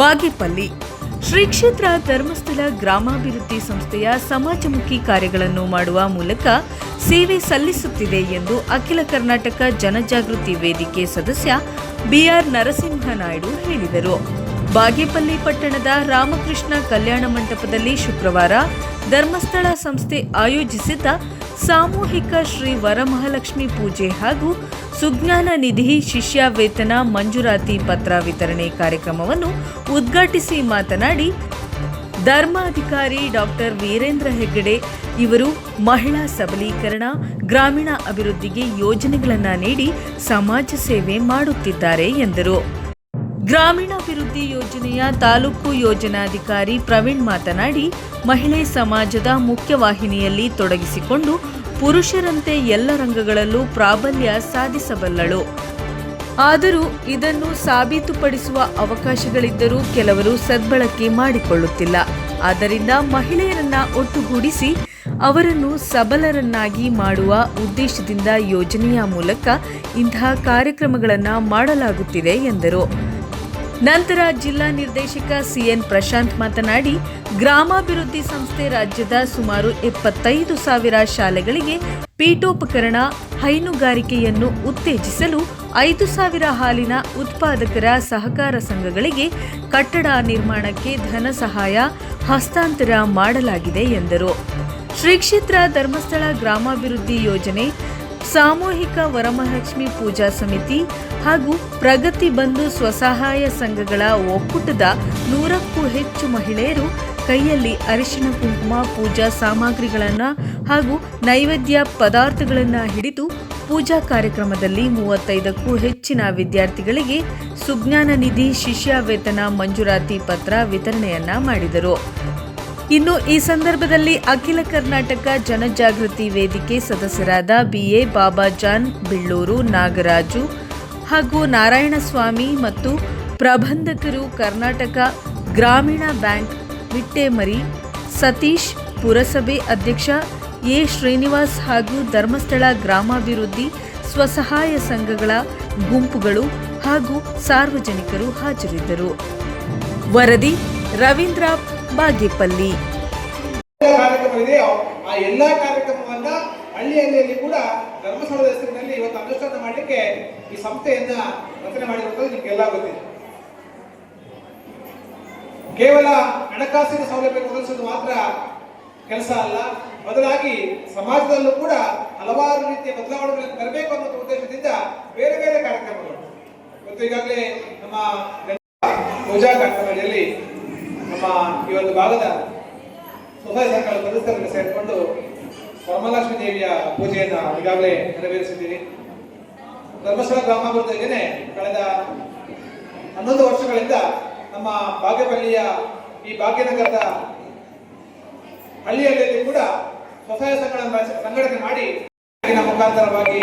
ಬಾಗೇಪಲ್ಲಿ. ಶ್ರೀ ಕ್ಷೇತ್ರ ಧರ್ಮಸ್ಥಳ ಗ್ರಾಮಾಭಿವೃದ್ಧಿ ಸಂಸ್ಥೆಯ ಸಮಾಜಮುಖಿ ಕಾರ್ಯಗಳನ್ನು ಮಾಡುವ ಮೂಲಕ ಸೇವೆ ಸಲ್ಲಿಸುತ್ತಿದೆ ಎಂದು ಅಖಿಲ ಕರ್ನಾಟಕ ಜನಜಾಗೃತಿ ವೇದಿಕೆ ಸದಸ್ಯ ಬಿಆರ್ ನರಸಿಂಹನಾಯ್ಡು ಹೇಳಿದರು. ಬಾಗೇಪಲ್ಲಿ ಪಟ್ಟಣದ ರಾಮಕೃಷ್ಣ ಕಲ್ಯಾಣ ಮಂಟಪದಲ್ಲಿ ಶುಕ್ರವಾರ ಧರ್ಮಸ್ಥಳ ಸಂಸ್ಥೆ ಆಯೋಜಿಸಿದ್ದ ಸಾಮೂಹಿಕ ಶ್ರೀ ವರಮಹಾಲಕ್ಷ್ಮಿ ಪೂಜೆ ಹಾಗೂ ಸುಜ್ಞಾನ ನಿಧಿ, ಶಿಷ್ಯ ವೇತನ, ಮಂಜೂರಾತಿ ಪತ್ರ ವಿತರಣೆ ಕಾರ್ಯಕ್ರಮವನ್ನು ಉದ್ಘಾಟಿಸಿ ಮಾತನಾಡಿ, ಧರ್ಮಾಧಿಕಾರಿ ಡಾಕ್ಟರ್ ವೀರೇಂದ್ರ ಹೆಗ್ಗಡೆ ಇವರು ಮಹಿಳಾ ಸಬಲೀಕರಣ, ಗ್ರಾಮೀಣ ಅಭಿವೃದ್ಧಿಗೆ ಯೋಜನೆಗಳನ್ನು ನೀಡಿ ಸಮಾಜ ಸೇವೆ ಮಾಡುತ್ತಿದ್ದಾರೆ ಎಂದರು. ಗ್ರಾಮೀಣಾಭಿವೃದ್ಧಿ ಯೋಜನೆಯ ತಾಲೂಕು ಯೋಜನಾಧಿಕಾರಿ ಪ್ರವೀಣ್ ಮಾತನಾಡಿ, ಮಹಿಳೆ ಸಮಾಜದ ಮುಖ್ಯವಾಹಿನಿಯಲ್ಲಿ ತೊಡಗಿಸಿಕೊಂಡು ಪುರುಷರಂತೆ ಎಲ್ಲ ರಂಗಗಳಲ್ಲೂ ಪ್ರಾಬಲ್ಯ ಸಾಧಿಸಬಲ್ಲಳು. ಆದರೂ ಇದನ್ನು ಸಾಬೀತುಪಡಿಸುವ ಅವಕಾಶಗಳಿದ್ದರೂ ಕೆಲವರು ಸದ್ಬಳಕೆ ಮಾಡಿಕೊಳ್ಳುತ್ತಿಲ್ಲ. ಆದ್ದರಿಂದ ಮಹಿಳೆಯರನ್ನ ಒಟ್ಟುಗೂಡಿಸಿ ಅವರನ್ನು ಸಬಲರನ್ನಾಗಿ ಮಾಡುವ ಉದ್ದೇಶದಿಂದ ಯೋಜನೆಯ ಮೂಲಕ ಇಂತಹ ಕಾರ್ಯಕ್ರಮಗಳನ್ನು ಮಾಡಲಾಗುತ್ತಿದೆ ಎಂದರು. ನಂತರ ಜಿಲ್ಲಾ ನಿರ್ದೇಶಕ ಸಿಎನ್ ಪ್ರಶಾಂತ್ ಮಾತನಾಡಿ, ಗ್ರಾಮಾಭಿವೃದ್ಧಿ ಸಂಸ್ಥೆ ರಾಜ್ಯದ ಸುಮಾರು ಎಪ್ಪತ್ತೈದು ಸಾವಿರ ಶಾಲೆಗಳಿಗೆ ಪೀಠೋಪಕರಣ, ಹೈನುಗಾರಿಕೆಯನ್ನು ಉತ್ತೇಜಿಸಲು ಐದು ಸಾವಿರ ಹಾಲಿನ ಉತ್ಪಾದಕರ ಸಹಕಾರ ಸಂಘಗಳಿಗೆ ಕಟ್ಟಡ ನಿರ್ಮಾಣಕ್ಕೆ ಧನ ಸಹಾಯ ಹಸ್ತಾಂತರ ಮಾಡಲಾಗಿದೆ ಎಂದರು. ಶ್ರೀ ಕ್ಷೇತ್ರ ಧರ್ಮಸ್ಥಳ ಗ್ರಾಮಾಭಿವೃದ್ಧಿ ಯೋಜನೆ ಸಾಮೂಹಿಕ ವರಮಹಾಲಕ್ಷ್ಮಿ ಪೂಜಾ ಸಮಿತಿ ಹಾಗೂ ಪ್ರಗತಿ ಬಂಧು ಸ್ವಸಹಾಯ ಸಂಘಗಳ ಒಕ್ಕೂಟದ ನೂರಕ್ಕೂ ಹೆಚ್ಚು ಮಹಿಳೆಯರು ಕೈಯಲ್ಲಿ ಅರಿಶಿಣ ಕುಂಕುಮ, ಪೂಜಾ ಸಾಮಗ್ರಿಗಳನ್ನು ಹಾಗೂ ನೈವೇದ್ಯ ಪದಾರ್ಥಗಳನ್ನು ಹಿಡಿದು ಪೂಜಾ ಕಾರ್ಯಕ್ರಮದಲ್ಲಿ ಮೂವತ್ತೈದಕ್ಕೂ ಹೆಚ್ಚಿನ ವಿದ್ಯಾರ್ಥಿಗಳಿಗೆ ಸುಜ್ಞಾನ ನಿಧಿ, ಶಿಷ್ಯ ವೇತನ, ಮಂಜೂರಾತಿ ಪತ್ರ ವಿತರಣೆಯನ್ನ ಮಾಡಿದರು. ಇನ್ನು ಈ ಸಂದರ್ಭದಲ್ಲಿ ಅಖಿಲ ಕರ್ನಾಟಕ ಜನಜಾಗೃತಿ ವೇದಿಕೆ ಸದಸ್ಯರಾದ ಬಿಎ ಬಾಬಾಜಾನ್, ಬಿಳ್ಳೂರು ನಾಗರಾಜು ಹಾಗೂ ನಾರಾಯಣಸ್ವಾಮಿ ಮತ್ತು ಪ್ರಬಂಧಕರು ಕರ್ನಾಟಕ ಗ್ರಾಮೀಣ ಬ್ಯಾಂಕ್ ವಿಟ್ಟೇಮರಿ, ಸತೀಶ್ ಪುರಸಭೆ ಅಧ್ಯಕ್ಷ ಎ ಶ್ರೀನಿವಾಸ್ ಹಾಗೂ ಧರ್ಮಸ್ಥಳ ಗ್ರಾಮಾಭಿವೃದ್ಧಿ ಸ್ವಸಹಾಯ ಸಂಘಗಳ ಗುಂಪುಗಳು ಹಾಗೂ ಸಾರ್ವಜನಿಕರು ಹಾಜರಿದ್ದರು. ವರದಿ ರವೀಂದ್ರ ಬಾಗೇಪಲ್ಲಿ. ಆ ಎಲ್ಲಾ ಕಾರ್ಯಕ್ರಮವನ್ನ ಹಳ್ಳಿ ಹಳ್ಳಿಯಲ್ಲಿ ಕೂಡ ಧರ್ಮಸ್ಥಳದ ಹೆಸರಿನಲ್ಲಿ ಇವತ್ತು ಅನುಷ್ಠಾನ ಮಾಡಲಿಕ್ಕೆ ಈ ಸಂಸ್ಥೆಯನ್ನ ರಚನೆ ಮಾಡಿರುವಂಥದ್ದು ನಿಮ್ಗೆಲ್ಲ ಗೊತ್ತಿದೆ. ಕೇವಲ ಹಣಕಾಸಿನ ಸೌಲಭ್ಯ ಒದಗಿಸೋದು ಮಾತ್ರ ಕೆಲಸ ಅಲ್ಲ. ಬದಲಾಗಿ ಸಮಾಜದಲ್ಲೂ ಕೂಡ ಹಲವಾರು ರೀತಿಯ ಬದಲಾವಣೆಗಳನ್ನು ತರಬೇಕು ಅನ್ನೋ ಉದ್ದೇಶದಿಂದ ಬೇರೆ ಬೇರೆ ಕಾರ್ಯಕ್ರಮಗಳು. ಮತ್ತು ಈಗಾಗಲೇ ನಮ್ಮ ಪೂಜಾ ಕಾರ್ಯಕ್ರಮದಲ್ಲಿ ನಮ್ಮ ಈ ಒಂದು ಭಾಗದ ಸ್ವಸಹಾಯ ಸಂಘಗಳ ಸದಸ್ಯರನ್ನು ಸೇರಿಕೊಂಡು ಪರಮಲಕ್ಷ್ಮಿ ದೇವಿಯ ಪೂಜೆಯನ್ನು ಈಗಾಗಲೇ ನೆರವೇರಿಸಿದ್ದೀರಿ. ಧರ್ಮಸ್ಥಳ ಗ್ರಾಮಾಭಿವೃದ್ಧಿ ಯೋಜನೆ ಕಳೆದ ಹನ್ನೊಂದು ವರ್ಷಗಳಿಂದ ನಮ್ಮ ಬಾಗೇಪಲ್ಲಿಯ ಈ ಭಾಗ್ಯನಗರದ ಹಳ್ಳಿಯಲ್ಲಿ ಕೂಡ ಸ್ವಸಹಾಯ ರಚ- ಸಂಘಟನೆ ಮಾಡಿ ಮುಖಾಂತರವಾಗಿ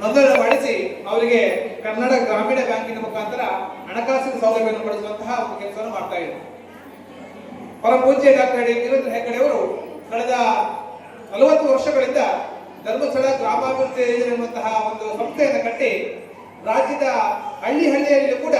ನೋಂದಣಿ ಮಾಡಿಸಿ ಅವರಿಗೆ ಕನ್ನಡ ಗ್ರಾಮೀಣ ಬ್ಯಾಂಕಿನ ಮುಖಾಂತರ ಹಣಕಾಸಿನ ಸೌಲಭ್ಯವನ್ನು ಪಡಿಸುವಂತಹ ಒಂದು ಕೆಲಸವನ್ನು ಮಾಡ್ತಾ ಇದ್ದಾರೆ. ಪರಪೂಜ್ಯ ಡಾಕ್ಟರ್ ವೀರೇಂದ್ರ ಹೆಗ್ಗಡೆ ಅವರು ಕಳೆದ ನಲವತ್ತು ವರ್ಷಗಳಿಂದ ಧರ್ಮಸ್ಥಳ ಗ್ರಾಮಾಭಿವೃದ್ಧಿ ಎನ್ನುವಂತಹ ಒಂದು ಸಂಸ್ಥೆಯನ್ನು ಕಟ್ಟಿ ರಾಜ್ಯದ ಹಳ್ಳಿ ಹಳ್ಳಿಯಲ್ಲಿ ಕೂಡ